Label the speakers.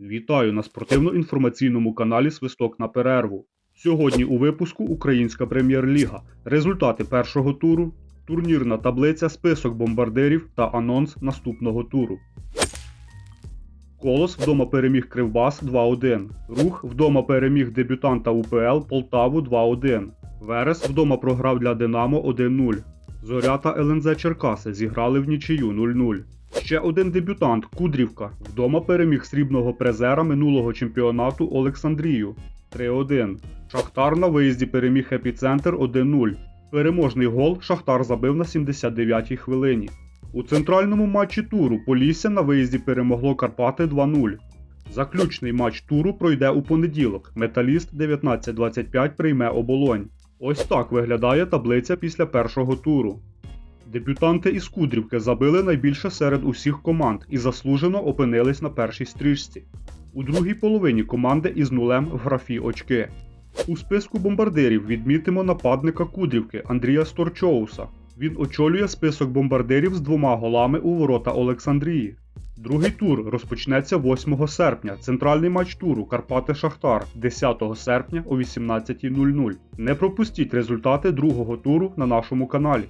Speaker 1: Вітаю на спортивно-інформаційному каналі Свисток на перерву. Сьогодні у випуску Українська прем'єр-ліга, результати першого туру, турнірна таблиця, список бомбардирів та анонс наступного туру. Колос вдома переміг Кривбас 2-1. Рух вдома переміг дебютанта УПЛ Полтаву 2-1. Верес вдома програв для Динамо 1-0. Зоря та ЛНЗ Черкаси зіграли в нічию 0-0. Ще один дебютант Кудрівка вдома переміг срібного призера минулого чемпіонату Олександрію 3-1. Шахтар на виїзді переміг епіцентр 1-0. Переможний гол Шахтар забив на 79-й хвилині. У центральному матчі туру Полісся на виїзді перемогло Карпати 2-0. Заключний матч туру пройде у понеділок. Металіст 19-25 прийме оболонь. Ось так виглядає таблиця після першого туру. Дебютанти із Кудрівки забили найбільше серед усіх команд і заслужено опинились на першій стрічці. У другій половині команди із нулем в графі очки. У списку бомбардирів відмітимо нападника Кудрівки Андрія Сторчоуса. Він очолює список бомбардирів з двома голами у ворота Олександрії. Другий тур розпочнеться 8 серпня. Центральний матч туру Карпати Шахтар 10 серпня о 18.00. Не пропустіть результати другого туру на нашому каналі.